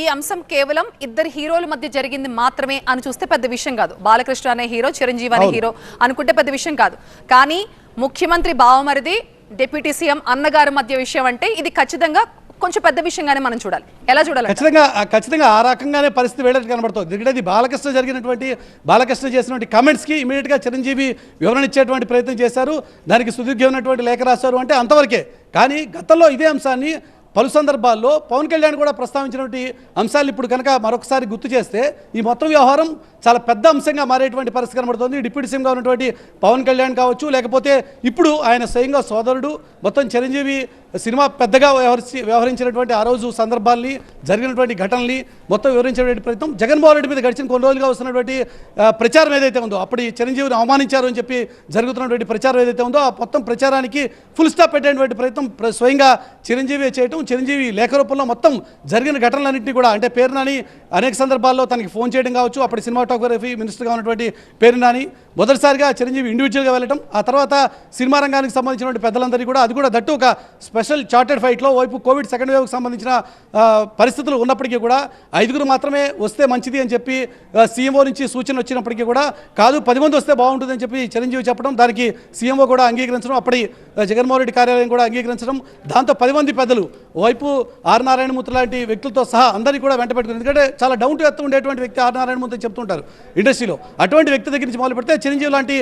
ఈ అంశం కేవలం ఇద్దరు హీరోల మధ్య జరిగింది మాత్రమే అని చూస్తే పెద్ద విషయం కాదు. బాలకృష్ణ అనే హీరో చిరంజీవి అనే హీరో అనుకుంటే పెద్ద విషయం కాదు. కానీ ముఖ్యమంత్రి బావమరిది డిప్యూటీ సీఎం అన్నగారి మధ్య విషయం అంటే ఇది ఖచ్చితంగా కొంచెం పెద్ద విషయంగానే మనం చూడాలి. ఎలా చూడాలి ఖచ్చితంగా ఖచ్చితంగా ఆ రకంగానే పరిస్థితి వేడేది కనబడుతుంది. ఎందుకంటే ఇది బాలకృష్ణ జరిగినటువంటి బాలకృష్ణ చేసినటువంటి కమెంట్స్కి ఇమీడియట్గా చిరంజీవి వివరణ ఇచ్చేటువంటి ప్రయత్నం చేశారు. దానికి సుదీర్ఘమైనటువంటి లేఖ రాశారు అంటే అంతవరకే. కానీ గతంలో ఇదే అంశాన్ని పలు సందర్భాల్లో పవన్ కళ్యాణ్ కూడా ప్రస్తావించినటువంటి అంశాలు ఇప్పుడు కనుక మరొకసారి గుర్తు చేస్తే ఈ మొత్తం వ్యవహారం చాలా పెద్ద అంశంగా మారేటువంటి పరిస్థితి కనబడుతుంది. డిప్యూటీ సీఎంగా ఉన్నటువంటి పవన్ కళ్యాణ్ కావచ్చు లేకపోతే ఇప్పుడు ఆయన స్వయంగా సోదరుడు మొత్తం చిరంజీవి సినిమా పెద్దగా వ్యవహరించి వ్యవహరించినటువంటి ఆ రోజు సందర్భాల్ని జరిగినటువంటి ఘటనల్ని మొత్తం వివరించేటువంటి ప్రయత్నం జగన్మోహన్ రెడ్డి మీద గడిచిన కొన్ని రోజులుగా వస్తున్నటువంటి ప్రచారం ఏదైతే ఉందో అప్పుడు చిరంజీవిని అవమానించారు అని చెప్పి జరుగుతున్నటువంటి ప్రచారం ఏదైతే ఉందో ఆ మొత్తం ప్రచారానికి ఫుల్ స్టాప్ పెట్టేటువంటి ప్రయత్నం ప్ర- స్వయంగా చిరంజీవి చేయటం చిరంజీవి లేఖ రూపంలో మొత్తం జరిగిన ఘటనలన్నింటినీ కూడా అంటే పేరు నాని అనేక సందర్భాల్లో తనకి ఫోన్ చేయడం కావచ్చు అప్పటి సినిమాటోగ్రఫీ మినిస్టర్గా ఉన్నటువంటి పేరు నాని మొదటిసారిగా చిరంజీవి ఇండివిజువల్గా వెళ్ళటం ఆ తర్వాత సినిమా రంగానికి సంబంధించినటువంటి పెద్దలందరినీ కూడా అది కూడా దట్టు ఒక స్పెషల్ చార్టెడ్ ఫైట్లో వైపు కోవిడ్ సెకండ్ వేవ్కి సంబంధించిన పరిస్థితులు ఉన్నప్పటికీ కూడా ఐదుగురు మాత్రమే వస్తే మంచిది అని చెప్పి సీఎంఓ నుంచి సూచన వచ్చినప్పటికీ కూడా కాదు పది మంది వస్తే బాగుంటుందని చెప్పి చిరంజీవి చెప్పడం దానికి సీఎంఓ కూడా అంగీకరించడం అప్పటి జగన్మోహన్ రెడ్డి కార్యాలయం కూడా అంగీకరించడం దాంతో పది మంది పెద్దలు వైపు ఆర్ నారాయణమూర్తి లాంటి వ్యక్తులతో సహా అందరినీ కూడా వెంట ఎందుకంటే చాలా డౌన్ టు ఎత్తు ఉండేటువంటి వ్యక్తి ఆర్ నారాయణమూర్తి చెప్తుంటారు ఇండస్ట్రీలో. అటువంటి వ్యక్తి దగ్గర నుంచి మొదలు పెడితే చిరంజీవి లాంటి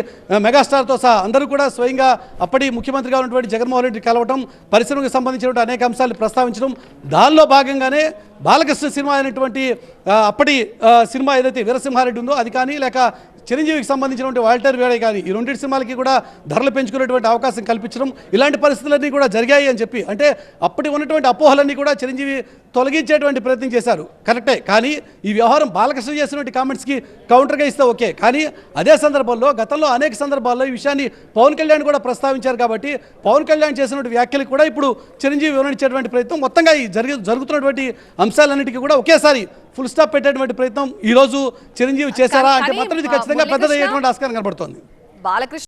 మెగాస్టార్తో సహా అందరూ కూడా స్వయంగా అప్పటి ముఖ్యమంత్రిగా ఉన్నటువంటి జగన్మోహన్ రెడ్డి కలవటం పరిశ్రమకు సంబంధించినటువంటి అనేక అంశాలు ప్రస్తావించడం దానిలో భాగంగానే బాలకృష్ణ సినిమా అయినటువంటి అప్పటి సినిమా ఏదైతే వీరసింహారెడ్డి ఉందో అది కానీ లేక చిరంజీవికి సంబంధించినటువంటి వాల్టర్ వేడే కానీ ఈ రెండింటి సినిమాలకి కూడా ధరలు పెంచుకునేటువంటి అవకాశం కల్పించడం ఇలాంటి పరిస్థితులన్నీ కూడా జరిగాయి అని చెప్పి అంటే అప్పటి ఉన్నటువంటి అపోహలన్నీ కూడా చిరంజీవి తొలగించేటువంటి ప్రయత్నం చేశారు. కరెక్టే కానీ ఈ వ్యవహారం బాలకృష్ణ చేసినటువంటి కామెంట్స్కి కౌంటర్గా ఇస్తే ఓకే కానీ అదే సందర్భంలో గతంలో అనేక సందర్భాల్లో ఈ విషయాన్ని పవన్ కళ్యాణ్ కూడా ప్రస్తావించారు కాబట్టి పవన్ కళ్యాణ్ చేసినటువంటి వ్యాఖ్యలకు కూడా ఇప్పుడు చిరంజీవి వివరించేటువంటి ప్రయత్నం మొత్తంగా ఈ జరిగి జరుగుతున్నటువంటి అంశాలన్నిటికీ కూడా ఒకేసారి ఫుల్ స్టాప్ పెట్టేటువంటి ప్రయత్నం ఈ రోజు చిరంజీవి చేశారా? అంటే మాత్రం ఇది ఖచ్చితంగా పెద్దదయ్యేటువంటి ఆస్కారం కనబడుతోంది. బాలకృష్ణ